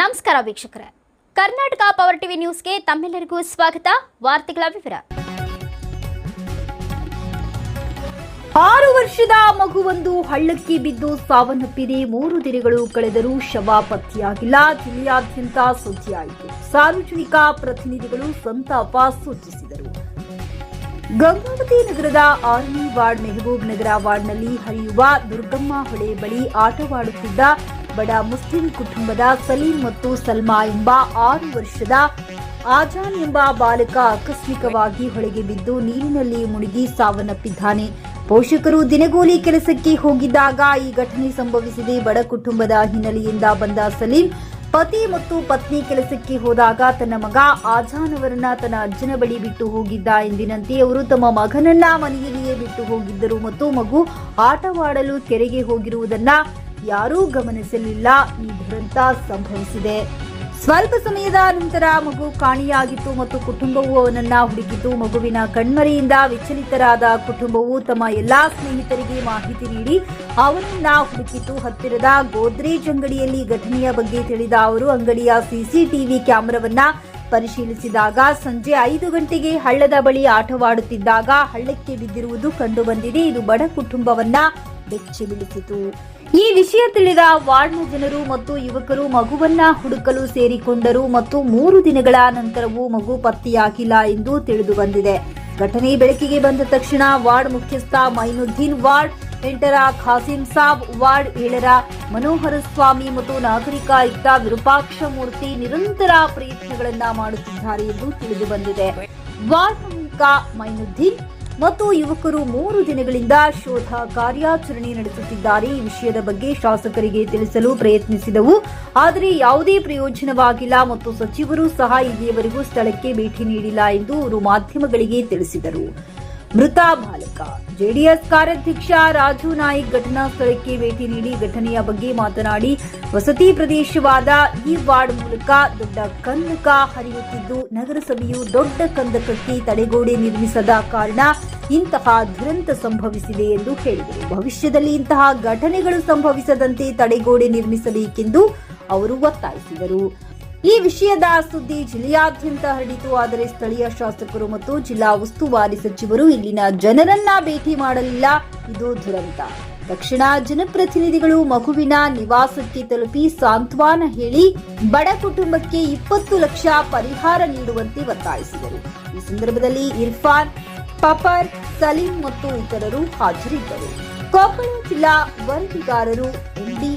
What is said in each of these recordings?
ನಮಸ್ಕಾರ ವೀಕ್ಷಕರೇ. Karnataka power TV ನ್ಯೂಸ್ಗೆ ತಮ್ಮೆಲ್ಲರಿಗೂ ಸ್ವಾಗತ. ವಾರ್ತೆಗಳ ವಿವರ. ಆರು ವರ್ಷದ ಮಗುವೊಂದು ಹಳ್ಳಕ್ಕೆ ಬಿದ್ದು ಸಾವನ್ನಪ್ಪಿದೆ. ಮೂರು ದಿನಗಳು ಕಳೆದರೂ ಶವ ಪತ್ತೆಯಾಗಿಲ್ಲ. ಜಿಲ್ಲೆಯಾದ್ಯಂತ ಸುದ್ದಿಯಾಯಿತು ಸಾರ್ವಜನಿಕ ಪ್ರತಿನಿಧಿಗಳು ಸಂತಾಪ ಸೂಚಿಸಿದರು. ಗಂಗಾವತಿ ನಗರದ ಆರನೇ ವಾರ್ಡ್, ಮೆಹಬೂಬ್ ನಗರ ವಾರ್ಡ್ನಲ್ಲಿ ಹರಿಯುವ ದುರ್ಗಮ್ಮ ಹೊಳೆ ಬಳಿ ಆಟವಾಡುತ್ತಿದ್ದ ಬಡ ಮುಸ್ಲಿಂ ಕುಟುಂಬದ ಸಲೀಂ ಮತ್ತು ಸಲ್ಮಾ ಎಂಬ ಆರು ವರ್ಷದ ಆಜಾನ್ ಎಂಬ ಬಾಲಕ ಆಕಸ್ಮಿಕವಾಗಿ ಹೊಳೆಗೆ ಬಿದ್ದು ನೀರಿನಲ್ಲಿ ಮುಳುಗಿ ಸಾವನ್ನಪ್ಪಿದ್ದಾನೆ. ಪೋಷಕರು ದಿನಗೂಲಿ ಕೆಲಸಕ್ಕೆ ಹೋಗಿದ್ದಾಗ ಈ ಘಟನೆ ಸಂಭವಿಸಿದೆ. ಬಡ ಕುಟುಂಬದ ಹಿನ್ನೆಲೆಯಿಂದ ಬಂದ ಸಲೀಂ ಪತಿ ಮತ್ತು ಪತ್ನಿ ಕೆಲಸಕ್ಕೆ ಹೋದಾಗ ತನ್ನ ಮಗ ಆಜಾನ್ ಅವರನ್ನ ತನ್ನ ಅಜ್ಜನ ಬಳಿ ಬಿಟ್ಟು ಹೋಗಿದ್ದ. ಎಂದಿನಂತೆ ಅವರು ತಮ್ಮ ಮಗನನ್ನ ಮನೆಯಲ್ಲಿಯೇ ಬಿಟ್ಟು ಹೋಗಿದ್ದರು ಮತ್ತು ಮಗು ಆಟವಾಡಲು ಕೆರೆಗೆ ಹೋಗಿರುವುದನ್ನ ಯಾರೂ ಗಮನಿಸಲಿಲ್ಲ. ಈ ದುರಂತ ಸಂಭವಿಸಿದೆ. ಸ್ವಲ್ಪ ಸಮಯದ ನಂತರ ಮಗು ಕಾಣಿಯಾಗಿತ್ತು ಮತ್ತು ಕುಟುಂಬವು ಅವನನ್ನ ಹುಡುಕಿತು. ಮಗುವಿನ ಕಣ್ಮರೆಯಿಂದ ವಿಚಲಿತರಾದ ಕುಟುಂಬವು ತಮ್ಮ ಎಲ್ಲಾ ಸ್ನೇಹಿತರಿಗೆ ಮಾಹಿತಿ ನೀಡಿ ಅವನನ್ನ ಹುಡುಕಿತು. ಹತ್ತಿರದ ಗೋದ್ರೇಜ್ ಅಂಗಡಿಯಲ್ಲಿ ಘಟನೆಯ ಬಗ್ಗೆ ತಿಳಿದ ಅವರು, ಅಂಗಡಿಯ ಸಿಸಿಟಿವಿ ಕ್ಯಾಮೆರಾವನ್ನ ಪರಿಶೀಲಿಸಿದಾಗ ಸಂಜೆ ಐದು ಗಂಟೆಗೆ ಹಳ್ಳದ ಬಳಿ ಆಟವಾಡುತ್ತಿದ್ದಾಗ ಹಳ್ಳಕ್ಕೆ ಬಿದ್ದಿರುವುದು ಕಂಡುಬಂದಿದೆ. ಇದು ಬಡ ಕುಟುಂಬವನ್ನ ಬೆಚ್ಚಿ ಬೀಳಿಸಿತು. ಈ ವಿಷಯ ತಿಳಿದ ವಾರ್ಡ್ನ ಜನರು ಮತ್ತು ಯುವಕರು ಮಗುವನ್ನ ಹುಡುಕಲು ಸೇರಿಕೊಂಡರು ಮತ್ತು ಮೂರು ದಿನಗಳ ನಂತರವೂ ಮಗು ಪತ್ತೆಯಾಗಿಲ್ಲ ಎಂದು ತಿಳಿದು ಬಂದಿದೆ. ಘಟನೆ ಬೆಳಕಿಗೆ ಬಂದ ತಕ್ಷಣ ವಾರ್ಡ್ ಮುಖ್ಯಸ್ಥ ಮೈನುದ್ದೀನ್ ವಾರ್ಡ್, ಎಂಟರ ಖಾಸಿಂ ಸಾಬ್, ವಾರ್ಡ್ ಏಳರ ಮನೋಹರ ಸ್ವಾಮಿ ಮತ್ತು ನಾಗರಿಕ ಆಯುಕ್ತ ವಿರೂಪಾಕ್ಷ ಮೂರ್ತಿ ನಿರಂತರ ಪ್ರಯತ್ನಗಳನ್ನ ಮಾಡುತ್ತಿದ್ದಾರೆ ಎಂದು ತಿಳಿದು ಬಂದಿದೆ. ವಾರ್ಡ್ ಪ್ರಮುಖ ಮೈನುದ್ದೀನ್ ಮತ್ತು ಯುವಕರು ಮೂರು ದಿನಗಳಿಂದ ಶೋಧ ಕಾರ್ಯಾಚರಣೆ ನಡೆಸುತ್ತಿದ್ದಾರೆ. ಈ ವಿಷಯದ ಬಗ್ಗೆ ಶಾಸಕರಿಗೆ ತಿಳಿಸಲು ಪ್ರಯತ್ನಿಸಿದವು. ಆದರೆ ಯಾವುದೇ ಪ್ರಯೋಜನವಾಗಿಲ್ಲ ಮತ್ತು ಸಚಿವರು ಸಹ ಇಲ್ಲಿಯವರೆಗೂ ಸ್ಥಳಕ್ಕೆ ಭೇಟಿ ನೀಡಿಲ್ಲ ಎಂದು ಅವರು ಮಾಧ್ಯಮಗಳಿಗೆ ತಿಳಿಸಿದರು. ಮೃತ ಬಾಲಕ. ಜೆಡಿಎಸ್ ಕಾರ್ಯಾಧ್ಯಕ್ಷ ರಾಜು ನಾಯ್ಕ್ ಘಟನಾ ಸ್ಥಳಕ್ಕೆ ಭೇಟಿ ನೀಡಿ ಘಟನೆಯ ಬಗ್ಗೆ ಮಾತನಾಡಿ, ವಸತಿ ಪ್ರದೇಶವಾದ ಈ ವಾರ್ಡ್ ಮೂಲಕ ದೊಡ್ಡ ಕಂದಕ ಹರಿಯುತ್ತಿದ್ದು, ನಗರಸಭೆಯು ದೊಡ್ಡ ಕಂದಕಕ್ಕೆ ತಡೆಗೋಡೆ ನಿರ್ಮಿಸದ ಕಾರಣ ಇಂತಹ ದುರಂತ ಸಂಭವಿಸಿದೆ ಎಂದು ಹೇಳಿದರು. ಭವಿಷ್ಯದಲ್ಲಿ ಇಂತಹ ಘಟನೆಗಳು ಸಂಭವಿಸದಂತೆ ತಡೆಗೋಡೆ ನಿರ್ಮಿಸಬೇಕೆಂದು ಅವರು ಒತ್ತಾಯಿಸಿದರು. ಈ ವಿಷಯದ ಸುದ್ದಿ ಜಿಲ್ಲೆಯಾದ್ಯಂತ ಹರಡಿತು. ಆದರೆ ಸ್ಥಳೀಯ ಶಾಸಕರು ಮತ್ತು ಜಿಲ್ಲಾ ಉಸ್ತುವಾರಿ ಸಚಿವರು ಇಲ್ಲಿನ ಜನರನ್ನ ಭೇಟಿ ಮಾಡಲಿಲ್ಲ. ಇದು ದುರಂತ. ತಕ್ಷಣ ಜನಪ್ರತಿನಿಧಿಗಳು ಮಗುವಿನ ನಿವಾಸಕ್ಕೆ ತಲುಪಿ ಸಾಂತ್ವನ ಹೇಳಿ ಬಡ ಕುಟುಂಬಕ್ಕೆ ಇಪ್ಪತ್ತು ಲಕ್ಷ ಪರಿಹಾರ ನೀಡುವಂತೆ ಒತ್ತಾಯಿಸಿದರು. ಈ ಸಂದರ್ಭದಲ್ಲಿ ಇರ್ಫಾನ್, ಪಪರ್, ಸಲೀಂ ಮತ್ತು ಇತರರು ಹಾಜರಿದ್ದರು. ಕೊಪ್ಪಳ ಜಿಲ್ಲಾ ವರದಿಗಾರರು ಎಂಡಿ